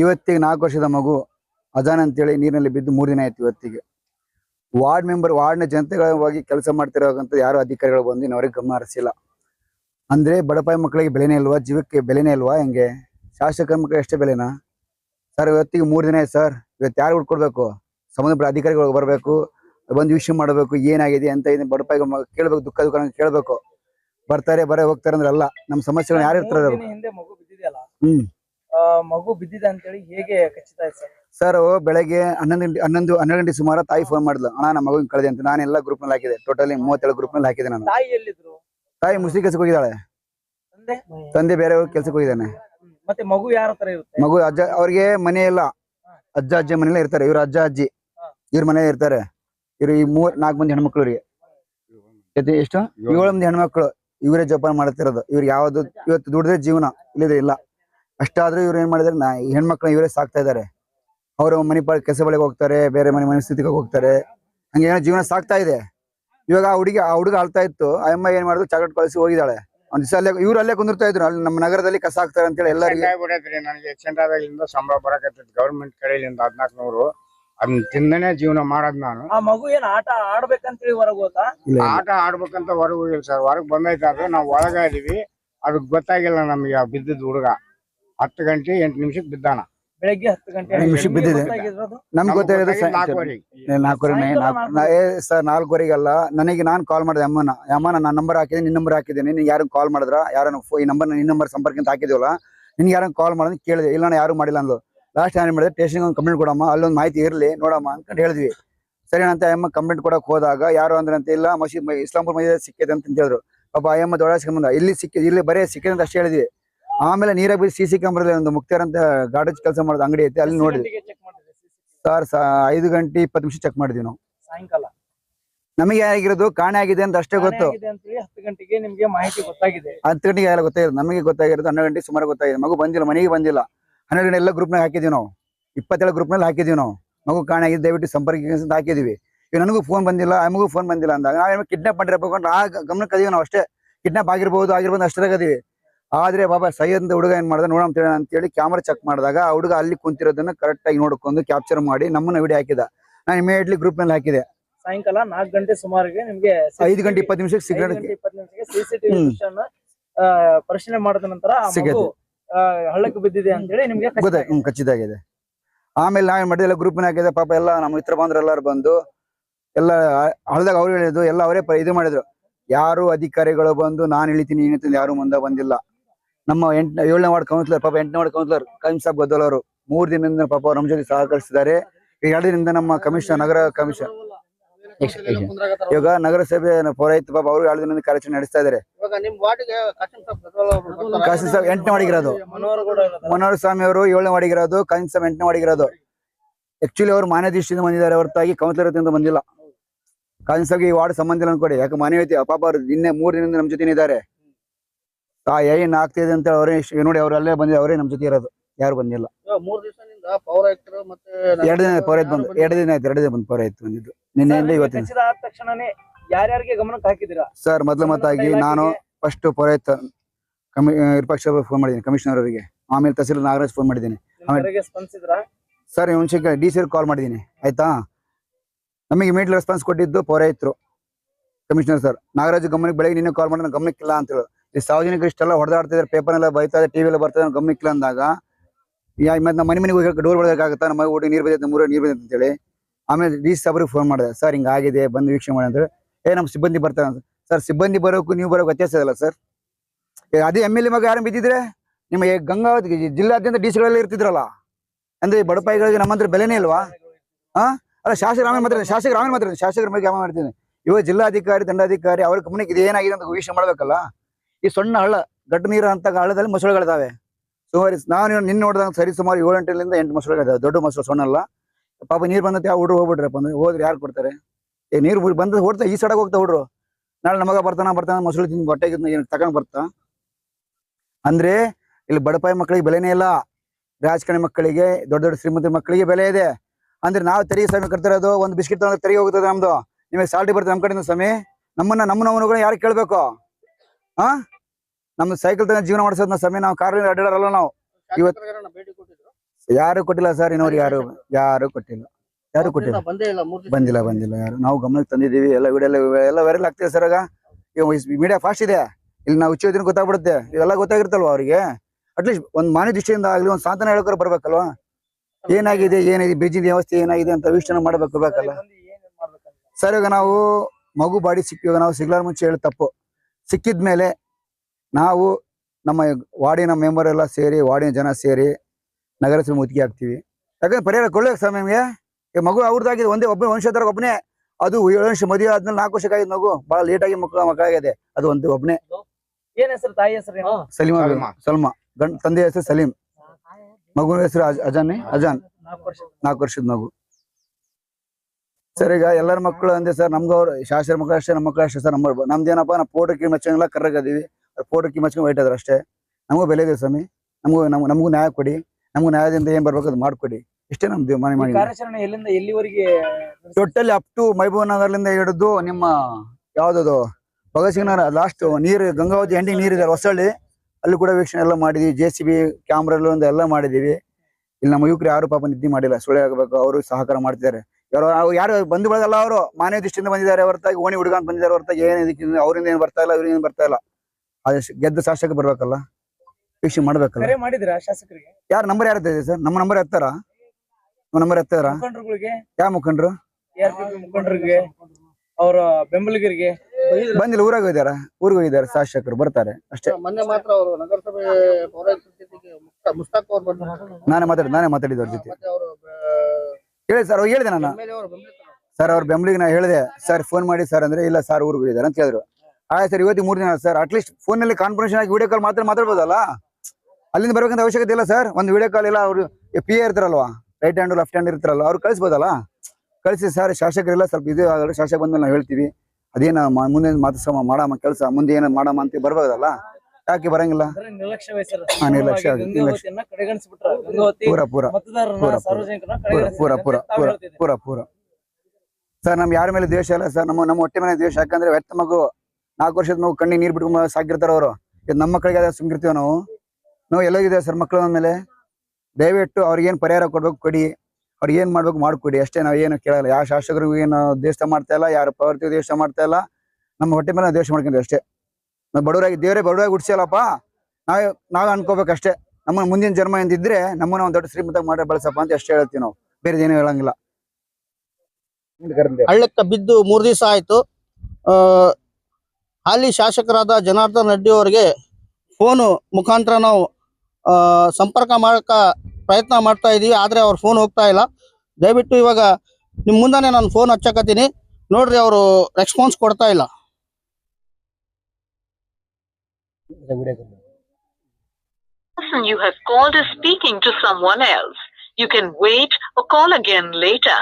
ಇವತ್ತಿಗೆ ನಾಲ್ಕು ವರ್ಷದ ಮಗು ಅಜಾನ್ ಅಂತೇಳಿ ನೀರಿನಲ್ಲಿ ಬಿದ್ದು ಮೂರು ದಿನ ಆಯ್ತು ಇವತ್ತಿಗೆ. ವಾರ್ಡ್ ಮೆಂಬರ್ ವಾರ್ಡ್ನ ಜನತೆಗಳಾಗಿ ಕೆಲಸ ಮಾಡ್ತಿರೋಂಥ ಯಾರು ಅಧಿಕಾರಿಗಳು ಬಂದು ಇನ್ನವರೆಗೆ ಗಮನ ಹರಿಸಿಲ್ಲ. ಅಂದ್ರೆ ಬಡಪಾಯಿ ಮಕ್ಕಳಿಗೆ ಬೆಲೆನೇ ಇಲ್ವಾ? ಜೀವಕ್ಕೆ ಬೆಲೆನೇ ಇಲ್ವಾ ಹೆಂಗೆ? ಶಾಸಕರ ಮಕ್ಕಳಿಗೆ ಎಷ್ಟೇ ಬೆಲೆನಾ? ಸರ್ ಇವತ್ತಿಗೆ ಮೂರು ದಿನ ಆಯ್ತು ಸರ್. ಇವತ್ತು ಯಾರು ಹುಡ್ಕೊಡ್ಬೇಕು? ಸಂಬಂಧಪಟ್ಟ ಅಧಿಕಾರಿಗಳು ಬರಬೇಕು. ಬಂದು ವಿಷಯ ಮಾಡಬೇಕು. ಏನಾಗಿದೆ ಅಂತ ಇದೆ ಬಡಪಾಯಿ ಕೇಳಬೇಕು ದುಃಖ ದುಃಖ ಕೇಳಬೇಕು. ಬರ್ತಾರೆ ಬರೇ ಹೋಗ್ತಾರೆ ಅಂದ್ರೆ ಅಲ್ಲ. ನಮ್ಮ ಸಮಸ್ಯೆಗಳು ಯಾರು ಇರ್ತಾರೆ ಹ್ಮ್. ಮಗು ಬಿದ್ದಿದೆ ಅಂತೇಳಿ ಹೇಗೆ ಖಚಿತ ಆಯ್ತು ಸರ್? ಸರ್ ಬೆಳಗ್ಗೆ ಹನ್ನೊಂದು ಗಂಟೆ ಹನ್ನೊಂದು ಹನ್ನೆರಡು ಗಂಟೆ ಸುಮಾರು ತಾಯಿ ಫೋನ್ ಮಾಡಿದ್ಲು. ಅಣ್ಣ ನಮ್ಮ ಮಗು ಕಳೆದೆ ಅಂತ. ನಾನೆಲ್ಲ ಗ್ರೂಪ್ನಲ್ಲಿ ಹಾಕಿದೆ. ಟೋಟಲಿ ಮೂವತ್ತೇಳು ಗ್ರೂಪ್ನಲ್ಲಿ ಹಾಕಿದೆ ನಾನು. ತಾಯಿ ಎಲ್ಲಿದ್ರು? ತಾಯಿ ಮುಸ್ಲಿ ಕೆಲಸಕ್ಕೆ ಹೋಗಿದ್ದಾಳೆ. ತಂದೆ? ತಂದೆ ಬೇರೆ ಕೆಲ್ಸಕ್ಕೆ ಹೋಗಿದ್ದಾನೆ. ಮತ್ತೆ ಮಗು ಯಾರ ಹತ್ರ ಇರುತ್ತೆ? ಮಗು ಅಜ್ಜ ಅವ್ರಿಗೆ ಮನೆ ಇಲ್ಲ ಅಜ್ಜ ಅಜ್ಜ ಮನೆಯಲ್ಲೇ ಇರ್ತಾರೆ. ಇವ್ರ ಅಜ್ಜ ಅಜ್ಜಿ. ಇವ್ರ ಮನೆ ಇರ್ತಾರೆ. ಇವ್ರು ಈ ಮೂರ್ ನಾಲ್ಕು ಮಂದಿ ಹೆಣ್ಮಕ್ಳು ಇವ್ರಿಗೆ ಎಷ್ಟ್- ಎಷ್ಟು ಏಳು ಮಂದಿ ಹೆಣ್ಮಕ್ಳು. ಇವರೇ ಜೋಪಾನ ಮಾಡ್ತಿರೋದು. ಇವ್ರಿಗೆ ಯಾವ್ದು ಇವತ್ತು ದುಡಿದ್ರೆ ಜೀವನ. ಇಲ್ಲದೆ ಇಲ್ಲ. ಅಷ್ಟಾದ್ರೂ ಇವ್ರು ಏನ್ ಮಾಡಿದ್ರೆ ನಾ ಹೆಣ್ಮಕ್ಳನ್ನ ಇವರೇ ಸಾಕ್ತಾ ಇದಾರೆ ಅವರು ಮನೆ ಬಳಿ ಕೆಲಸ ಬಳಿಗೆ ಹೋಗ್ತಾರೆ ಬೇರೆ ಮನೆ ಮನಸ್ಥಿತಿಗೆ ಹೋಗ್ತಾರೆ. ಹಂಗೆ ಏನೋ ಜೀವನ ಸಾಕ್ತಾ ಇದೆ. ಇವಾಗ ಆ ಹುಡುಗಿ ಆ ಹುಡುಗ ಅಳ್ತಾ ಇತ್ತು. ಆ ಅಮ್ಮ ಏನ್ ಮಾಡಿದ್ರು ಚಾಕ್ಲೇಟ್ ಕಳಿಸಿ ಹೋಗಿದ್ದಾಳೆ. ಒಂದ್ ದಿವಸ ಅಲ್ಲೇ ಇವ್ರು ಅಲ್ಲೇ ಕುಂದಿರ್ತಾ ಇದ್ರು. ಅಲ್ಲಿ ನಮ್ಮ ನಗರದಲ್ಲಿ ಕಸ ಹಾಕ್ತಾರೆ ಅಂತೇಳಿ ಎಲ್ಲರಿಗೆ ಬಿಡತ್ರಿ ನನಗೆ. ಆದಾಗಿಂದ ಸಂಬಳ ಬರಕತ್ತೈತಿ. ಗೌರ್ಮೆಂಟ್ ಕಡೆಯಿಂದ ಹದ್ನಾಲ್ಕು ನೂರು ಅದನ್ನ ತಿಂದನೆ ಜೀವನ ಮಾಡೋದ್ ನಾನು. ಆ ಮಗು ಏನ್ ಆಟ ಆಡ್ಬೇಕಂತೇಳಿ ಹೊರಗ್ ಹೋತಾ? ಇಲ್ಲ ಇಲ್ಲ. ಆಟ ಆಡ್ಬೇಕಂತ ಹೊರಗೆ ಹೋಗಿಲ್ಲ ಸರ್. ಹೊರಗೆ ಬಂದೈತಾದ್ರೆ ನಾವು ಒಳಗ ಇದೀವಿ. ಅದಕ್ಕೆ ಗೊತ್ತಾಗಿಲ್ಲ ನಮಗೆ ಆ ಬಿದ್ದಿದ್ ಹುಡುಗ. ಹತ್ತು ಗಂಟೆ ಎಂಟು ನಿಮಿಷಕ್ಕೆ ಬಿದ್ದಾನ. ಬೆಳಗ್ಗೆ ಹತ್ತು ಗಂಟೆ ಬಿದ್ದಿದೆ. ನಮ್ಗೆ ನಾಲ್ಕುವರೆಗೆ ಸಾಯಂಕಾಲ ನಾಲ್ಕು ಸರ್ ನಾಲ್ಕುವರೆಗಲ್ಲ. ನನಗೆ ನಾನು ಕಾಲ್ ಮಾಡಿದೆ ಅಮ್ಮನ. ಯಮ್ಮ ನಾನು ನಂಬರ್ ಹಾಕಿದ್ದೀನಿ ನಿನ್ನ ನಂಬರ್ ಹಾಕಿದ್ದೀನಿ. ನೀನು ಯಾರು ಕಾಲ್ ಮಾಡಿದ್ರ? ಯಾರು ಫೋ- ಈ ನಂಬರ್ ನಿನ್ನ ನಂಬರ್ ಸಂಪರ್ಕ ಅಂತ ಹಾಕಿದ್ವಲ್ಲ ನಿನ್ಗೆ ಯಾರನ್ನ ಕಾಲ್ ಮಾಡೋದು ಕೇಳಿದೆ. ಇಲ್ಲ ನಾನು ಯಾರು ಮಾಡಿಲ್ಲ ಅಂದ್ಲು. ಲಾಸ್ಟ್ ಏನು ಮಾಡಿದೆ ಸ್ಟೇಷನ್ಗೆ ಒಂದು ಕಂಪ್ಲೇಂಟ್ ಕೊಡಮ್ಮ ಅಲ್ಲೊಂದು ಮಾಹಿತಿ ಇರಲಿ ನೋಡಮ್ಮ ಅಂತ ಹೇಳಿದ್ವಿ. ಸರಿ ಅಂತ ಅಮ್ಮ ಕಂಪ್ಲೇಂಟ್ ಕೊಡಕ್ ಹೋದಾಗ ಯಾರು ಅಂದ್ರೆ ಅಂತ? ಇಲ್ಲ ಮಸೀದ್ ಮ- ಇಸ್ಲಾಂಪುರ್ ಮಸೀದ್ ಸಿಕ್ಕಿದೆ ಅಂತ ಹೇಳಿದ್ರು. ಪಾಪ ಅಯ್ಯಮ್ಮ ದೊಡ್ಡ ಇಲ್ಲಿ ಸಿಕ್ಕಿದೆ ಇಲ್ಲಿ ಬರೇ ಸಿಕ್ಕಿದೆ ಅಂತ ಅಷ್ಟೇ ಹೇಳಿದ್ವಿ. ಆಮೇಲೆ ನೀರಾಗ ಬಿದ್ದು ಸಿ ಒಂದು ಮುಕ್ತಾರ್ ಅಂತ ಗಾರ್ಡೇಜ್ ಕೆಲಸ ಮಾಡೋದು ಅಂಗಡಿ ಐತೆ ಅಲ್ಲಿ ನೋಡಿದ್ವಿ. ಸರ್ ಐದು ಗಂಟೆ ಇಪ್ಪತ್ತು ನಿಮಿಷ ಚೆಕ್ ಮಾಡಿದ್ವಿ ನಾವು. ಸಾಯಂಕಾಲ. ನಮಗೆ ಆಗಿರೋದು ಕಾಣೆ ಆಗಿದೆ ಅಂತ ಅಷ್ಟೇ ಗೊತ್ತು. ಹತ್ತು ಗಂಟೆಗೆ ನಿಮಗೆ ಮಾಹಿತಿ ಗೊತ್ತಾಗಿದೆ. ಹತ್ತು ಗಂಟೆಗೆ ಎಲ್ಲ ಗೊತ್ತಾಗಿರೋದು ನಮಗೆ ಗೊತ್ತಾಗಿರೋದು ಹನ್ನೆರಡು ಗಂಟೆ ಸುಮಾರು ಗೊತ್ತಾಗಿದೆ. ಮಗು ಬಂದಿಲ್ಲ ಮನೆಗೆ ಬಂದಿಲ್ಲ. ಹನ್ನೆರಡು ಗಂಟೆ ಎಲ್ಲ ಗ್ರೂಪ್ನಾಗ ಹಾಕಿದ್ವಿ ನಾವು. ಇಪ್ಪತ್ತೇಳು ಗ್ರೂಪ್ನಲ್ಲಿ ಹಾಕಿದ್ವಿ ನಾವು. ಮಗು ಕಾಣೆ ಆಗಿದೆ ದಯವಿಟ್ಟು ಸಂಪರ್ಕ ಅಂತ ಹಾಕಿದ್ವಿ. ಈಗ ನನಗೂ ಫೋನ್ ಬಂದಿಲ್ಲ ನಮಗೂ ಫೋನ್ ಬಂದಿಲ್ಲ ಅಂದಾಗ ನಾವೇನೋ ಕಿಡ್ನಾಪ್ ಮಾಡಿರಬೇಕು ಅಂದ್ರೆ ಆ ಗಮನಕ್ಕೆ ಅದೀವಿ ನಾವು ಅಷ್ಟೇ. ಕಿಡ್ನಾಪ್ ಆಗಿರ್ಬೋದು ಆಗಿರ್ಬೋದು ಅಷ್ಟೇ ಅದೀವಿ ಆದ್ರೆ ಬಾಬಾ ಸೈಯದ್ ಅಂತ ಹುಡುಗ ಏನ್ ಮಾಡ್ದ ನೋಡೋಣ ಅಂತೇಳಿ ಅಂತೇಳಿ ಕ್ಯಾಮ್ರಾ ಚೆಕ್ ಮಾಡಿದಾಗ ಆ ಹುಡುಗ ಅಲ್ಲಿ ಕುಂತಿರೋದನ್ನ ಕರೆಕ್ಟ್ ಆಗಿ ನೋಡ್ಕೊಂಡು ಕ್ಯಾಪ್ಚರ್ ಮಾಡಿ ನಮ್ಮನ್ನ ವಿಡಿಯೋ ಹಾಕಿದ. ನಾನು ಇಮಿಡಿಯೇಟ್ಲಿ ಗ್ರೂಪ್ನಲ್ಲಿ ಹಾಕಿದೆ. ಸಾಯಂಕಾಲ ನಾಲ್ಕು ಗಂಟೆ ಸುಮಾರಿಗೆ ನಿಮಗೆ ಐದು ಗಂಟೆ ಇಪ್ಪತ್ತು ನಿಮಿಷಕ್ಕೆ ಸಿಗ್ನಲ್ ಇಪ್ಪತ್ತು ನಿಮಿಷಕ್ಕೆ ಸಿಸಿಟಿವಿ ಪರಿಶೀಲನೆ ಮಾಡಿದ ನಂತರ ಸಿಗತ್ತೆ. ಹಳ್ಳಕ್ಕೆ ಬಿದ್ದಿದೆ ಅಂತೇಳಿ ನಿಮ್ಗೆ ನಿಮಗೆ ಗೊತ್ತಾಯ್ತು. ಹ್ಮ್ ಖಚಿತ ಆಗಿದೆ. ಆಮೇಲೆ ನಾವೇನ್ ಮಾಡಿದೆ ಎಲ್ಲ ಗ್ರೂಪ್ನ ಹಾಕಿದೆ. ಪಾಪ ಎಲ್ಲ ನಮ್ಮ ಮಿತ್ರ ಬಂದ್ರು ಎಲ್ಲಾರು ಬಂದು ಎಲ್ಲ ಹಳದಾಗ ಅವ್ರು ಹೇಳಿದ್ರು ಎಲ್ಲ ಅವರೇ ಇದು ಮಾಡಿದ್ರು. ಯಾರು ಅಧಿಕಾರಿಗಳು ಬಂದು ನಾನು ಇಳಿತೀನಿ ಯಾರು ಮುಂದೆ ಬಂದಿಲ್ಲ. ನಮ್ಮ ಎಂಟ್ ಏಳನೇ ವಾರ್ಡ್ ಕೌನ್ಸಿಲರ್ ಪಾಪ ಎಂಟನೇ ವಾರ್ಡ್ ಕೌನ್ಸಿಲರ್ ಕೈಮ್ ಸಾಬ್ ಗದ್ದಲ್ ಅವರು. ಮೂರು ದಿನದಿಂದ ಪಾಪ ಅವರು ನಮ್ಮ ಜೊತೆ ಸಹಕರಿಸಿದ್ದಾರೆ ಈಗ ಎರಡು ದಿನದಿಂದ ನಮ್ಮ ಕಮಿಷನ್ ನಗರ ಕಮಿಷನ್ ಇವಾಗ ನಗರಸಭೆ ಪೌರಾಯಿತ ಪಾಪ ಅವರು ಎರಡು ದಿನದಿಂದ ಕಾರ್ಯಾಚರಣೆ ನಡೆಸ್ತಾ ಇದ್ದಾರೆ ಕಾಶಿ ಸಾಬ್ ಎಂಟನೇ ವಾರ್ಡಿಗಿರೋದು ಮನೋಹರ್ ಸ್ವಾಮಿ ಅವರು ಏಳನೇ ವಾರ್ಡಿಗಿರೋದು ಕಾಯಿನ್ ಸಾಬ್ ಎಂಟನೇ ವಾರ್ಡಿಗಿರೋದು ಆಕ್ಚುಲಿ ಅವರು ಮಾನ್ಯ ದೃಷ್ಟಿಯಿಂದ ಬಂದಿದ್ದಾರೆ ಹೊರತಾಗಿ ಕೌನ್ಸಿಲರ್ ಅಂತ ಬಂದಿಲ್ಲ. ಕಾಯಿನ್ ಸಾಬ್ಗೆ ಈ ವಾರ್ಡ್ ಸಂಬಂಧ ಇಲ್ಲ ಅನ್ಕೊಡಿ ಯಾಕೆ ಮಾನ್ಯ ಐತಿ ಪಾಪ ಅವರು ನಿನ್ನೆ ಮೂರು ದಿನದಿಂದ ನಮ್ಮ ಜೊತೆ ಇದ್ದಾರೆ. ಆ ಏನ್ ಆಗ್ತಿದೆ ಅಂತ ಅವರೇ ನೋಡಿ ಅವ್ರು ಅಲ್ಲೇ ಬಂದಿದ್ದಾರೆ ಅವರೇ ನಮ್ಮ ಜೊತೆ ಇರೋದು. ಯಾರು ಬಂದಿಲ್ಲ. ಮೂರ್ ದಿವಸದಿಂದ ಪೌರಾಯುಕ್ತರು ಮತ್ತೆ ಎರಡು ದಿನ ಪೌರಾಯ್ತು ಬಂದು ಎರಡು ದಿನ ಆಯ್ತು ಎರಡು ದಿನ ಬಂದು ಇತ್ತು ಬಂದಿದ್ದು. ನಿನ್ನೆ ಇವತ್ತಿನ ಖಚಿತ ಆದ ತಕ್ಷಣನೇ ಯಾರ್ಯಾರಿಗೆ ಗಮನಕ್ಕೆ ಹಾಕಿದಿರಾ ಸರ್ ಮೊದಲ ಮತ್ತಾಗಿ ನಾನು ಫಸ್ಟ್ ಪೌರಾಯ್ತು ಕಮಿ ವಿಪಕ್ಷ ಫೋನ್ ಮಾಡಿದ್ದೀನಿ ಕಮಿಷನರ್ ಅವರಿಗೆ. ಆಮೇಲೆ ತಹಸೀಲ್ ನಾಗರಾಜ್ ಫೋನ್ ಮಾಡಿದ್ದೀನಿ. ಆಮೇಲೆ- ಒಂದ್ ಸ್ಪಂದಿಸಿದ್ರ ಸರ್ ಡಿ ಸಿ ಕಾಲ್ ಮಾಡಿದ್ದೀನಿ. ಆಯ್ತಾ? ನಮಗೆ ಇಮಿಡಿಯೇಟ್ ರೆಸ್ಪಾನ್ಸ್ ಕೊಟ್ಟಿದ್ದು ಪೌರಾಯಿತರು ಕಮಿಷನರ್ ಸರ್ ನಾಗರಾಜ್ ಗಮನಕ್ಕೆ ಬೆಳಗ್ಗೆ ನಿನ್ನೆ ಕಾಲ್ ಮಾಡಿ ನಾನು ಗಮನಕ್ಕಿಲ್ಲ ಅಂತ ಹೇಳಿ ಈ ಸಾರ್ವಜನಿಕರು ಇಷ್ಟೆಲ್ಲ ಹೊಡೆದಾಡ್ತಿದ್ದಾರೆ. ಪೇಪರ್ ಎಲ್ಲ ಬೈತಾ ಟಿವಿ ಎಲ್ಲ ಬರ್ತಾ ಇದೆ ಗಮನಕ್ಕಿಲ್ಲ ಅಂದಾಗ, ಯಾ ಮತ್ತೆ ನಮ್ಮ ಮನೆ ಮನೆಗೆ ಹೋಗಿ ಡೋರ್ ಹೊಡೆಯೋಕ್ಕಾಗತ್ತಾ ನಮ್ಮ ಊಟ ನೀರು ಬಂದೈತೆ ಮೂರು ನೀರು ಬಂದೈತೆ ಅಂತೇಳಿ ಆಮೇಲೆ ಡಿ ಸಿ ಸಾಬ್ರಿಗೆ ಫೋನ್ ಮಾಡಿದೆ, ಸರ್ ಹಿಂಗಾಗಿದೆ ಬಂದು ವೀಕ್ಷಣೆ ಮಾಡಿ ಏ ನಮ್ಮ ಸಿಬ್ಬಂದಿ ಬರ್ತಾರೆ ಸರ್, ಸಿಬ್ಬಂದಿ ಬರೋಕ್ಕೂ ನೀವು ಬರೋಕು ವ್ಯತ್ಯಾಸ ಇದಲ್ಲ ಸರ್. ಅದೇ ಎಂ ಎಲ್ ಎ ಮಗ ಯಾರು ಬಿದ್ದಿದ್ರೆ? ನಿಮಗೆ ಗಂಗಾವತಿ ಜಿಲ್ಲಾದ್ಯಂತ ಡಿ ಸಿಗಳೆಲ್ಲ ಇರ್ತಿದ್ರಲ್ಲ, ಅಂದ್ರೆ ಬಡಪಾಯಿಗಳಿಗೆ ನಮ್ಮ ಹತ್ರ ಬೆಲೆನೇ ಇಲ್ವಾ? ಅಲ್ಲ, ಶಾಸಕ ರಾಮನ್ ಮಾತ್ರ ಶಾಸಕ ರಾಮನ್ ಮಾತ್ರ ಶಾಸಕರ ಬಗ್ಗೆ ಯಾವ ಮಾಡ್ತೀನಿ ಇವಾಗ ಜಿಲ್ಲಾಧಿಕಾರಿ, ದಂಡಾಧಿಕಾರಿ, ಅವ್ರ ಗಮನಕ್ಕೆ ಇದು ಏನಾಗಿದೆ ಅಂತ ವೀಕ್ಷಣೆ ಮಾಡ್ಬೇಕಲ್ಲ? ಈ ಸಣ್ಣ ಹಳ್ಳ, ಗಡ್ಡ ನೀರ ಅಂತ ಹಳ್ಳದಲ್ಲಿ ಮೊಸಳೆಗಳಿದಾವೆ. ಸುಮಾರು ನಾನು ನಿನ್ನ ನೋಡಿದಾಗ ಸರಿ ಸುಮಾರು ಏಳು ಗಂಟೆಲಿಂದ ಎಂಟು ಮೊಸಳೆಗಳಿದಾವೆ. ದೊಡ್ಡ ಮೊಸಳೆ, ಸಣ್ಣ ಅಲ್ಲ ಪಾಪ ನೀರು ಬಂದ ಯಾವ ಹುಡುಗ ಹೋಗ್ಬಿಟ್ರಪ್ಪ ಅಂದ್ರೆ ಹೋದ್ರೆ ಯಾರು ಕೊಡ್ತಾರೆ? ಏ, ನೀರು ಬಂದ ಹೊಡ್ತಾ ಈ ಸಡಕ್ ಹೋಗ್ತಾ ಹುಡ್ರು. ನಾಳೆ ನಮಗ ಬರ್ತಾನ ಬರ್ತಾನ, ಮೊಸಳೆ ತಿಂದು ಹೊಟ್ಟೆಗೆ ಏನು ತಗೊಂಡ್ ಬರ್ತಾ? ಅಂದ್ರೆ ಇಲ್ಲಿ ಬಡಪಾಯಿ ಮಕ್ಕಳಿಗೆ ಬೆಲೆನೇ ಇಲ್ಲ. ರಾಜಕಾರಣಿ ಮಕ್ಕಳಿಗೆ, ದೊಡ್ಡ ದೊಡ್ಡ ಶ್ರೀಮಂತ ಮಕ್ಕಳಿಗೆ ಬೆಲೆ ಇದೆ. ಅಂದ್ರೆ ನಾವು ತೆರಿಗೆ ಸ್ವಾಮಿ ಕಟ್ತಿರೋದು, ಒಂದು ಬಿಸ್ಕಿಟ್ ತಗೊಂಡ್ರೆ ತೆರಿಗೆ ಹೋಗ್ತದೆ ನಮ್ದು. ನಿಮಗೆ ಸಾಲ್ಟಿ ಬರ್ತದೆ ನಮ್ಮ ಕಡೆಯಿಂದ ಸ್ವಾಮಿ. ನಮ್ಮನ್ನ ನಮ್ಮ ಯಾರು ಕೇಳ್ಬೇಕು? ಹಾ ನಮ್ದು ಸೈಕಲ್ ತಗೊಂಡ್ ಜೀವನ ಮಾಡಿಸೋದ್ ನಾವು ಸ್ವಾಮಿ ನಾವು. ಕಾರ್ ಅಡ್ಡಾಡಲ್ಲ ನಾವು ಇವತ್ತು- ಯಾರು ಕೊಟ್ಟಿಲ್ಲ ಸರ್ ಇನ್ನೋರು ಯಾರು ಯಾರು ಕೊಟ್ಟಿಲ್ಲ. ಯಾರು ಕೊಟ್ಟಿಲ್ಲ. ಬಂದಿಲ್ಲ ಬಂದಿಲ್ಲ ಯಾರು. ನಾವು ಗಮನಕ್ಕೆ ತಂದಿದ್ದೀವಿ ಎಲ್ಲ ವಿಡಿಯೋ ಎಲ್ಲ ಎಲ್ಲ ವೈರಲ್ ಆಗ್ತಿದೆ ಸರ್ ಆಗ. ಮೀಡಿಯಾ ಫಾಸ್ಟ್ ಇದೆ. ಇಲ್ಲಿ ನಾವು ಹುಚ್ಚ ಗೊತ್ತಾಗ್ಬಿಡುತ್ತೆ. ಇವೆಲ್ಲ ಗೊತ್ತಾಗಿರ್ತಲ್ವ ಅವರಿಗೆ? ಅಟ್ಲೀಸ್ಟ್ ಒಂದ್ ಮಾನ್ಯ ದೃಷ್ಟಿಯಿಂದ ಆಗ್ಲಿ ಒಂದ್ ಸಾಂತ್ವನ ಹೇಳ್ಕೊರ್ ಬರ್ಬೇಕಲ್ವಾ? ಏನಾಗಿದೆ ಏನಿದೆ ಬೀಜಿನ ವ್ಯವಸ್ಥೆ ಏನಾಗಿದೆ ಅಂತ ವೀಕ್ಷಣೆ ಮಾಡ್ಬೇಕು ಬರ್ಬೇಕಲ್ಲ? ಸರ್ ಇವಾಗ ನಾವು ಮಗು ಬಾಡಿ ಸಿಕ್ಕಿವಾಗ ನಾವು ಸಿಗ್ಲಾರ ಮುಂಚೆ ಹೇಳಿ ತಪ್ಪು. ಸಿಕ್ಕಿದ್ಮೇಲೆ ನಾವು ನಮ್ಮ ವಾರ್ಡಿನ ಮೆಂಬರ್ ಎಲ್ಲ ಸೇರಿ ವಾರ್ಡಿನ ಜನ ಸೇರಿ ನಗರಸಭೆ ಮುತ್ತಿಗೆ ಹಾಕ್ತೀವಿ. ಯಾಕಂದ್ರೆ ಪರಿಹಾರ ಕೊಳ್ಳಬೇಕು ಸರ್ ನಮಗೆ. ಈ ಮಗು ಅವ್ರದ್ದಾಗಿದೆ ಒಂದೇ ಒಬ್ಬ ವಂಶದರ ಒಬ್ಬನೇ. ಅದು ಏಳು ವರ್ಷ ಮದುವೆ ಆದ್ಮೇಲೆ ನಾಲ್ಕು ವರ್ಷಕ್ಕಾಗಿದ್ದು ಮಗು. ಬಹಳ ಲೇಟ್ ಆಗಿ ಮಕ್ಕಳ ಮಕ್ಕಳಾಗಿದೆ. ಅದು ಒಂದು ಒಬ್ಬನೇ. ಏನ್ ಹೆಸರು ತಾಯಿ ಹೆಸರು ಸಲೀಮಾ ಗಂಡ ತಂದೆ ಹೆಸರು ಸಲೀಂ ಮಗುವಿನ ಹೆಸರು ಅಜ್- ಅಜಾನ್ ಅಜಾನ್. ನಾಲ್ಕು ವರ್ಷ ನಾಲ್ಕು ವರ್ಷದ ಮಗು. ಸರ್ ಈಗ ಎಲ್ಲರ ಮಕ್ಕಳು ಅಂದೆ ಸರ್ ನಮ್ಗೂ ಅವ್ರು ಶಾಸ್ತ್ರ ಮಕ್ಕಳು ಅಷ್ಟೇ ನಮ್ಮ ಮಕ್ಕಳು ಅಷ್ಟೇ ಸರ್ ನಮ್ಮ ನಮ್ದೇನಪ್ಪ ನಾವು ಫೋಟೋಕ್ಕೆ ಮಚ್ಚಂಗಿಲ್ಲ ಫೋಟೋ ಫೋಟೋಕ್ಕೆ ಮಚ್ಕೊಂಡು ವೈಟ್ ಅದ್ರ ಅಷ್ಟೇ. ನಮಗೂ ಬೆಲೆ ಇದೆ ಸ್ವಾಮಿ. ನಮಗೂ ನಮ್ ನಮಗೂ ನ್ಯಾಯ ಕೊಡಿ. ನಮಗೂ ನ್ಯಾಯದಿಂದ ಏನ್ ಬರ್ಬೇಕು ಅದು ಮಾಡ್ಕೊಡಿ. ಇಷ್ಟೇ ನಮ್ದು ಮನೆ ಮಾಡಿ ಕಾರ್ಯಾಚರಣೆ ಎಲ್ಲಿಂದ ಎಲ್ಲಿವರೆಗೆ ಟೋಟಲಿ ಅಪ್ ಟು ಮೈಬೂಬ್ ನಗರ್ಲಿಂದ ಹಿಡಿದು ನಿಮ್ಮ ಯಾವ್ದದು ಭಗತ್ ಸಿಂಗ್ ನಗರ ಲಾಸ್ಟ್ ನೀರು ಗಂಗಾವತಿ ಎಂಡಿಂಗ್ ಇದೆ ಹೊಸಳ್ಳಿ. ಅಲ್ಲಿ ಕೂಡ ವೀಕ್ಷಣೆ ಎಲ್ಲ ಮಾಡಿದೀವಿ. ಜೆ ಸಿ ಬಿ ಕ್ಯಾಮ್ರಾ ಎಲ್ಲ ಮಾಡಿದೀವಿ ಇಲ್ಲಿ ನಮ್ಮ ಯುವಕರು ಯಾರು ಪಾಪ ನಿದ್ದೆ ಮಾಡಿಲ್ಲ. ಸುಳೆ ಆಗಬೇಕು ಅವರು ಸಹಕಾರ ಮಾಡ್ತಿದ್ದಾರೆ. ಯಾರು ಅವ್ರು ಯಾರು ಬಂದು ಬಳಗಲ್ಲ ಅವರು ಮಾನವ ದೃಷ್ಟಿಯಿಂದ ಬಂದಿದ್ದಾರೆ ಹೊರತಾಗಿ ಓಣಿ ಹುಡುಗ ಅಂತ ಬಂದಿದ್ದಾರೆ ಹೊರತಾಗಿ ಏನು ಇದಕ್ಕೆ ಅವರಿಂದ ಏನು ಬರ್ತಾ ಇಲ್ಲ ಇವ್ರಿಂದ ಏನು ಬರ್ತಾ ಇಲ್ಲ. ಅದು ಗೆದ್ದ ಶಾಸಕ ಬರ್ಬೇಕಲ್ಲ? ವೀಕ್ಷಣೆ ಮಾಡ್ಬೇಕಲ್ಲ? ಕರೆ ಮಾಡಿದಿರಾ ಶಾಸಕರಿಗೆ? ಯಾರ ನಂಬರ್ ಯಾರ ಇದೆ ಸರ್? ನಮ್ಮ ನಂಬರ್ ಎತ್ತಾರ? ನಮ್ಮ ನಂಬರ್ ಎತ್ತಾರ? ಯಾವ ಮುಖಂಡ್ರು? ಮುಖಂಡರಿಗೆ ಅವರ ಬೆಂಬಲಿಗರಿಗೆ. ಬಂದಿಲ್ಲ ಊರಾಗ ಹೋಗಿದಾರ ಊರಿಗೆ ಹೋಗಿದ್ದಾರೆ ಶಾಸಕರು? ಬರ್ತಾರೆ ಅಷ್ಟೇ. ಮೊನ್ನೆ ಮಾತ್ರ ಅವರು ನಗರಸಭೆ ಪೌರಾಯುಕ್ತರ ಜೊತೆಗೆ ಮುಸ್ತಾ- ಮುಸ್ತಾಕ್ ಅವ್ರು ಬಂದ್ರು ನಾನೇ ಮಾತಾಡಿ ನಾನೇ ಮಾತಾಡಿದ್ದು ಅವ್ರ ಜೊತೆ. ಅವರು ಹೇಳಿ ಸರ್ ಅವ್ರು ಹೇಳಿದೆ ನಾನು. ಸರ್ ಅವ್ರ ಬೆಂಬಲಿಗೆ ನಾ ಹೇಳಿದೆ. ಸರ್ ಫೋನ್ ಮಾಡಿ ಸರ್ ಅಂದ್ರೆ ಇಲ್ಲ ಸರ್ ಊರಿಗೆ ಹೋಗಿದ್ದಾರೆ ಅಂತ ಹೇಳಿದ್ರು ಆಯ್ತು ಸರ್ ಇವತ್ತಿಗೆ ಮೂರು ದಿನ ಸರ್ ಅಟ್ಲೀಸ್ಟ್ ಫೋನ್ನಲ್ಲಿ ಕಾನ್ಫರೆನ್ಸ್ ಆಗಿ ವಿಡಿಯೋ ಕಾಲ್ ಮಾತ್ರ ಮಾತಾಡ್ಬೋದಲ್ಲ? ಅಲ್ಲಿಂದ ಬರಬೇಕಂತ ಅವಶ್ಯಕತೆ ಇಲ್ಲ ಸರ್. ಒಂದು ವಿಡಿಯೋ ಕಾಲ್ ಇಲ್ಲ ಅವರು ಪಿ ಎ ಇರ್ತಾರಲ್ವಾ ರೈಟ್ ಹ್ಯಾಂಡ್ ಲೆಫ್ಟ್ ಹ್ಯಾಂಡ್ ಇರ್ತಾರಲ್ಲ ಅವ್ರು ಕಳಿಸ್ಬೋದಲ್ಲ? ಕಳಿಸಿ ಸರ್ ಶಾಸಕರೆಲ್ಲ ಸ್ವಲ್ಪ ಇದು ಆಗಲ್ಲ ಶಾಸಕ ಬಂದ್ಮೇಲೆ ನಾವು ಹೇಳ್ತೀವಿ. ಅದೇನ ಮುಂದೆ ಮಾತು ಸಮ ಮಾಡಮ್ಮ ಕೆಲಸ ಮುಂದೆ ಏನೋ ಮಾಡಮ್ಮ ಅಂತ ಬರ್ಬೋದಲ್ಲ? ಯಾಕೆ ಬರಂಗಿಲ್ಲ? ನಿರ್ಲಕ್ಷ್ಯ ಹಾ, ನಿರ್ಲಕ್ಷ್ಯ ಗಂಗಾವತಿ ಪೂರ ಪೂರ ಪೂರ, ಮತದಾರರನ್ನ ಪೂರ. ಸಾರ್ವಜನಿಕರನ್ನ ಪೂರ ಪೂರ ಪೂರ ಪೂರ ಪೂರ ಪೂರ. ಸರ್ ನಮ್ ಯಾರ ಮೇಲೆ ದ್ವೇಷ ಇಲ್ಲ ಸರ್. ನಮ್ಮ ನಮ್ಮ ಹೊಟ್ಟೆ ಮೇಲೆ ದ್ವೇಷ. ಯಾಕಂದ್ರೆ ವ್ಯಕ್ತ ಮಗು ನಾಲ್ಕು ವರ್ಷದ ಮಗು ಕಣ್ಣಿಗೆ ನೀರ್ ಬಿಟ್ಕೊಂಡ್ ಸಾಕಿರ್ತಾರ ಅವರು. ಇದು ನಮ್ಮ ಮಕ್ಕಳಿಗೆ ಅದ ಸುಮ್ಗಿರ್ತೀವಿ ನಾವು? ನಾವು ಎಲ್ಲೋಗಿದೆ ಸರ್ ಮಕ್ಕಳ ಮೇಲೆ. ದಯವಿಟ್ಟು ಅವ್ರಿಗೆ ಏನ್ ಪರಿಹಾರ ಕೊಡ್ಬೇಕು ಕೊಡಿ. ಅವ್ರಿಗೆ ಏನ್ ಮಾಡ್ಬೇಕು ಮಾಡ್ಕೊಡಿ. ಅಷ್ಟೇ ನಾವು ಏನು ಕೇಳಲ್ಲ. ಯಾವ ಶಾಸಕರಿಗೂ ಏನು ದೇಶ ಮಾಡ್ತಾ ಇಲ್ಲ ಯಾರು ಪ್ರವರ್ತಿ ದೇಶ ಮಾಡ್ತಾ ಇಲ್ಲ. ನಮ್ಮ ಹೊಟ್ಟೆ ಮೇಲೆ ದೇಶ ಮಾಡ್ಕೊಂಡ್ರಿ ಅಷ್ಟೇ. ಬಡವರಾಗಿ, ದೇವರೇ ಬಡವರಾಗಿ ಹುಡ್ಸಲ್ಲಪ್ಪ ನಾವ್ ನಾವ್ ಅನ್ಕೋಬೇಕು ಅಷ್ಟೇ ನಮ್ಮ ಮುಂದಿನ ಜನ್ಮ ಎಂದಿದ್ರೆ ನಮ್ಮನ್ನ ಒಂದ್ ದೊಡ್ಡ ಶ್ರೀಮಂತ ಮಾಡಿ ಬಳಸಪ್ಪ ಅಂತ ಅಷ್ಟೇ ಹೇಳ್ತೀವಿ ನಾವು. ಬೇರೆ ಏನು ಹೇಳಂಗಿಲ್ಲ. ಹಳ್ಳಕ್ಕ ಬಿದ್ದು ಮೂರ್ ದಿವಸ ಆಯ್ತು. ಹಾಲಿ ಶಾಸಕರಾದ ಜನಾರ್ದನ್ ರೆಡ್ಡಿ ಅವರಿಗೆ ಫೋನು ಮುಖಾಂತರ ನಾವು ಸಂಪರ್ಕ ಮಾಡಕ ಪ್ರಯತ್ನ ಮಾಡ್ತಾ ಇದೀವಿ. ಆದ್ರೆ ಅವ್ರ ಫೋನ್ ಹೋಗ್ತಾ ಇಲ್ಲ. ದಯವಿಟ್ಟು ಇವಾಗ ನಿಮ್ ಮುಂದಾನೆ ನಾನು ಫೋನ್ ಹಚ್ಚಕತ್ತೀನಿ. ನೋಡ್ರಿ ಅವರು ರೆಸ್ಪಾನ್ಸ್ ಕೊಡ್ತಾ ಇಲ್ಲ. person you have called is speaking to someone else. You can wait or call again later.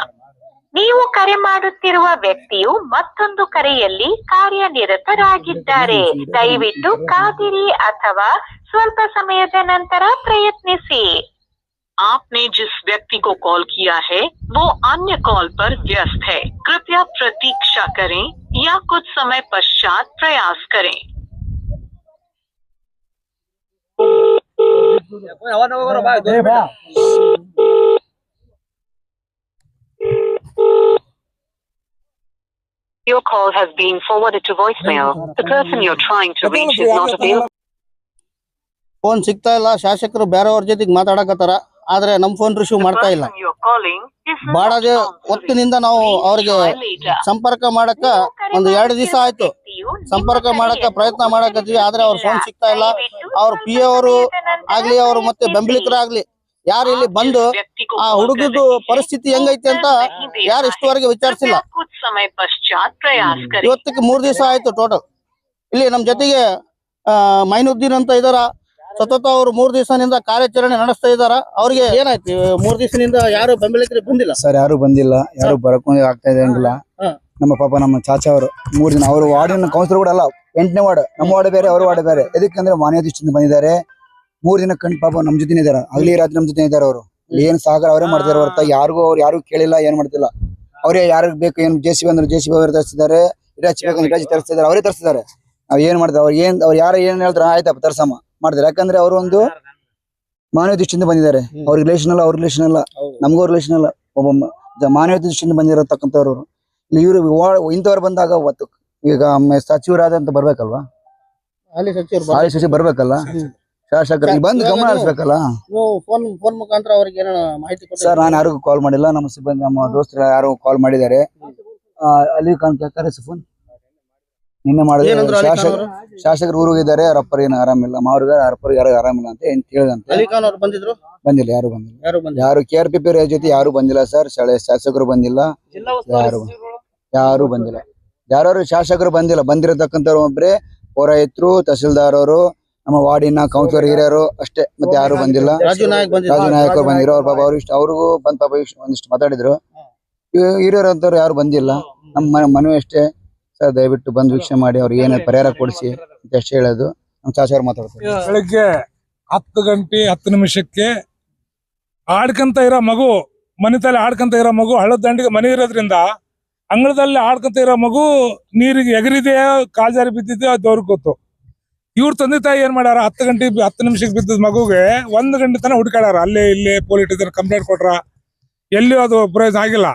ನೀವು ಕರೆ ಮಾಡುತ್ತಿರುವ ವ್ಯಕ್ತಿಯು ಮತ್ತೊಂದು ಕರೆಯಲ್ಲಿ ಕಾರ್ಯನಿರತರಾಗಿದ್ದಾರೆ ದಯವಿಟ್ಟು ಕಾದಿರಿ ಅಥವಾ ಸ್ವಲ್ಪ ಸಮಯದ ನಂತರ ಪ್ರಯತ್ನಿಸಿ आपने जिस व्यक्ति को कॉल किया है वो अन्य कॉल पर व्यस्त है कृपया प्रतीक्षा करें या कुछ समय पश्चात प्रयास करें ಏ ಬಾ. Your call has been forwarded to voicemail. The person you're trying to reach is not available. Phone ಸಿಗ್ತಾ ಇಲ್ಲ ಶಾಸಕರು ಬೇರೆಯವ್ರ ಜೊತೆಗೆ ಮಾತಾಡಕತ್ತಾರ ಆದ್ರೆ ನಮ್ ಫೋನ್ ರಿಸೀವ್ ಮಾಡ್ತಾ ಇಲ್ಲ. ಬಹಳ ಹೊತ್ತಿನಿಂದ ನಾವು ಅವ್ರಿಗೆ ಸಂಪರ್ಕ ಮಾಡಕ ಒಂದು ಎರಡು ದಿವಸ ಆಯ್ತು. ಸಂಪರ್ಕ ಮಾಡಕ ಪ್ರಯತ್ನ ಮಾಡಕತ್ತೀವಿ ಆದ್ರೆ ಅವ್ರ ಫೋನ್ ಸಿಗ್ತಾ ಇಲ್ಲ. ಅವ್ರ ಪಿ ಅವರು ಆಗ್ಲಿ ಅವರು ಮತ್ತೆ ಬೆಂಬಲಿತರಾಗ್ಲಿ. ಯಾರು ಇಲ್ಲಿ ಬಂದು ಆ ಹುಡುಗದ್ದು ಪರಿಸ್ಥಿತಿ ಹೆಂಗೈತಿ ಅಂತ ಯಾರು ಇಷ್ಟವರೆಗೆ ವಿಚಾರಿಸಿಲ್ಲ. ಇವತ್ತಿಗೆ ಮೂರ್ ದಿವಸ ಆಯ್ತು ಟೋಟಲ್ ಇಲ್ಲಿ ನಮ್ ಜೊತೆಗೆ ಮೈನುದ್ದೀನ್ ಅಂತ ಇದಾರ. ಸತತ ಅವರು ಮೂರ್ ದಿವಸದಿಂದ ಕಾರ್ಯಾಚರಣೆ ನಡೆಸ್ತಾ ಇದಾರ. ಅವ್ರಿಗೆ ಏನಾಯ್ತು? ಮೂರ್ ದಿವಸದಿಂದ ಯಾರು ಬಂದಿಲ್ಲ? ಸರ್ ಯಾರು ಬಂದಿಲ್ಲ. ಯಾರು ಬರಕೊಂಡು ಆಗ್ತಾ ಇದಂಗಿಲ್ಲ ಹಾ. ನಮ್ಮ ಪಾಪ ನಮ್ಮ ಚಾಚಾ ಅವರು ಮೂರ್ ದಿನ ಅವರು ವಾರ್ಡಿನ ಕೌನ್ಸಿಲರ್ ಕೂಡ ಅಲ್ಲ ಎಂಟನೇ ವಾರ್ಡ್ ನಮ್ಮ ವಾರ್ಡ್ ಬೇರೆ ಅವ್ರ ವಾರ್ಡ್ ಬೇರೆ. ಎದಕ್ಕಂದ್ರೆ ಮಾನ್ಯ ದೃಷ್ಟಿಯಿಂದ ಬಂದಿದ್ದಾರೆ. ಮೂರ್ ದಿನ ಕಂಡು ಪಾಪ ನಮ್ ಜೊತೆ ಇದಾರೆ ಅಲ್ಲಿ ರಾತ್ರಿ ನಮ್ ಜೊತೆ ಇದಾರೆ ಅವರು. ಏನ್ ಸಾಗರ ಅವರೇ ಮಾಡ್ತಾರೆ ಹೊರತ ಯಾರಿಗೂ ಅವ್ರು ಯಾರು ಕೇಳಿಲ್ಲ ಏನ್ ಮಾಡ್ತಿಲ್ಲ. ಅವರೇ ಯಾರಿಗ್ ಬೇಕು ಏನ್ ಜೆ ಸಿ ಬಿ ಅಂದ್ರೆ ಜೆ ಸಿ ಬಿ ಅವರು ತರಿಸಿದ್ದಾರೆ ಇಡಾಚಿ ಬೇಕಂದ್ರೆ ಇಡಾಚಿ ತರಿಸ್ತಿದ್ದಾರೆ ಅವರೇ ತರಿಸಿದ್ದಾರೆ ನಾವ್ ಏನ್ ಮಾಡ್ತಾರೆ ಅವ್ರು ಏನ್ ಅವ್ರು ಯಾರು ಏನ್ ಹೇಳ್ತಾರೆ ಆಯ್ತಪ್ಪ ತರ್ಸಮ್ಮ. ಮಾಡ್ತಾರೆ. ಯಾಕಂದ್ರೆ ಅವರು ಒಂದು ಮಾನವ ದೃಷ್ಟಿಯಿಂದ ಬಂದಿದ್ದಾರೆ. ಅವ್ರ ರಿಲೇಷನ್ ಅಲ್ಲ ಅವ್ರ ರಿಲೇಷನ್ ಅಲ್ಲ. ನಮಗೂ ರಿಲೇಷನ್ ಅಲ್ಲ. ಒಬ್ಬ ಮಾನವೀಯ ಮಾನವ ದೃಷ್ಟಿಯಿಂದ ಬಂದಿರತಕ್ಕಂಥವ್ರು. ಇವರು ಇಂಥವ್ರು ಬಂದಾಗ ಒತ್ತು ಈಗ ಸಚಿವರಾದ ಅಂತ ಬರ್ಬೇಕಲ್ವಾ? ಹಾಲಿ ಸಚಿವ ಬರ್ಬೇಕಲ್ಲ? ಶಾಸಕರು ಬಂದು ಗಮನ ಹರಿಸ್ಬೇಕಲ್ಲ ಸರ್? ನಾನು ಯಾರಿಗೂ ಕಾಲ್ ಮಾಡಿಲ್ಲ. ನಮ್ಮ ಸಿಬ್ಬಂದಿ ನಮ್ಮ ದೋಸ್ತರು ಯಾರು ಕಾಲ್ ಮಾಡಿದ್ದಾರೆ. ಅಲ್ಲಿ ಕಾನ್ ಫೋನ್ ನಿನ್ನೆ ಮಾಡಿದ್ರೆ ಶಾಸಕ ಶಾಸಕರು ಊರಿಗೆ ಇದ್ದಾರೆ ಅವ್ರ ಅಪ್ಪರ್ ಏನು ಆರಾಮಿಲ್ಲ ಮಾವ್ರಿಗೆ ಅರಪ್ಪರಿಗೆ ಅಪ್ಪರ್ ಯಾರು ಆರಾಮಿಲ್ಲ ಅಂತ ಏನ್ ಕೇಳಿದಂತೆ ಅಲಿ ಖಾನ್ ಅವ್ರು ಬಂದಿದ್ರು? ಬಂದಿಲ್ಲ ಯಾರು ಬಂದಿಲ್ಲ. ಯಾರು ಬಂದಿಲ್ಲ? ಯಾರು ಕೆ ಆರ್ ಪಿ ಪಿ ಜೊತೆ ಯಾರು ಬಂದಿಲ್ಲ ಸರ್. ಶಾಸಕರು ಬಂದಿಲ್ಲ. ಯಾರು? ಯಾರು ಬಂದಿಲ್ಲ. ಯಾರು ಶಾಸಕರು ಬಂದಿಲ್ಲ. ಬಂದಿರತಕ್ಕಂಥವ್ರು ಒಬ್ರೆ ಪೌರಾಯಿತರು ತಹಸೀಲ್ದಾರ್ ಅವರು ನಮ್ಮ ವಾರ್ಡಿನ ಕೌನ್ಸಿಲರ್ ಹಿರಿಯರು ಅಷ್ಟೇ. ಮತ್ತೆ ಯಾರು ಬಂದಿಲ್ಲ. ರಾಜು ನಾಯಕ್ ನಾಯಕರು ಬಂದಿರೋ ಅವ್ರ ಪಾಪ ಅವ್ರು ಇಷ್ಟ ಅವ್ರಿಗೂ ಬಂದ್ ಪಾಪ ಇಷ್ಟ್- ಒಂದಿಷ್ಟು ಮಾತಾಡಿದ್ರು. ಹಿರಿಯರು ಅಂತವ್ರು ಯಾರು ಬಂದಿಲ್ಲ. ನಮ್ಮ ಮನೆ ಮನವಿ ಅಷ್ಟೇ. ಸರ್ ದಯವಿಟ್ಟು ಬಂದು ವೀಕ್ಷಣೆ ಮಾಡಿ ಅವ್ರಿಗೆ ಏನೇ ಪರಿಹಾರ ಕೊಡಿಸಿ ಅಂತ ಅಷ್ಟೇ ಹೇಳೋದು. ನಮ್ಮ ಚಾಚಾರ ಮಾತಾಡ್ತಾರೆ. ಬೆಳಗ್ಗೆ ಹತ್ತು ಗಂಟೆ ಹತ್ತು ನಿಮಿಷಕ್ಕೆ ಆಡ್ಕಂತ ಇರೋ ಮಗು ತಲೆ ಆಡ್ಕಂತ ಇರೋ ಮಗು ಹಳ್ಳದ ದಂಡಿಗೆ ಮನೆ ಇರೋದ್ರಿಂದ ಅಂಗಳದಲ್ಲಿ ಆಡ್ಕಂತ ಇರೋ ಮಗು ನೀರಿಗೆ ಎಗರಿದೆಯೋ ಕಾಲ್ಜಾರಿ ಬಿದ್ದಿದೆಯೋ ಅದು ಅವ್ರಿಗೆ ಗೊತ್ತು. ಇವ್ರ ತಂದೆ ತಾಯಿ ಏನ್ ಮಾಡ್ಯಾರ? ಹತ್ತು ಗಂಟೆ ಹತ್ತು ನಿಮಿಷಕ್ಕೆ ಬಿದ್ದ ಮಗುಗೆ ಒಂದು ಗಂಟೆ ತನಕ ಹುಡ್ಕಾಡ್ಯಾರ ಅಲ್ಲೇ ಇಲ್ಲೇ ಪೊಲೀಸ್ ಇದ್ರ ಕಂಪ್ಲೇಂಟ್ ಕೊಟ್ರ. ಎಲ್ಲಿಯೂ ಅದು ಪ್ರಯೋಜನ ಆಗಿಲ್ಲ.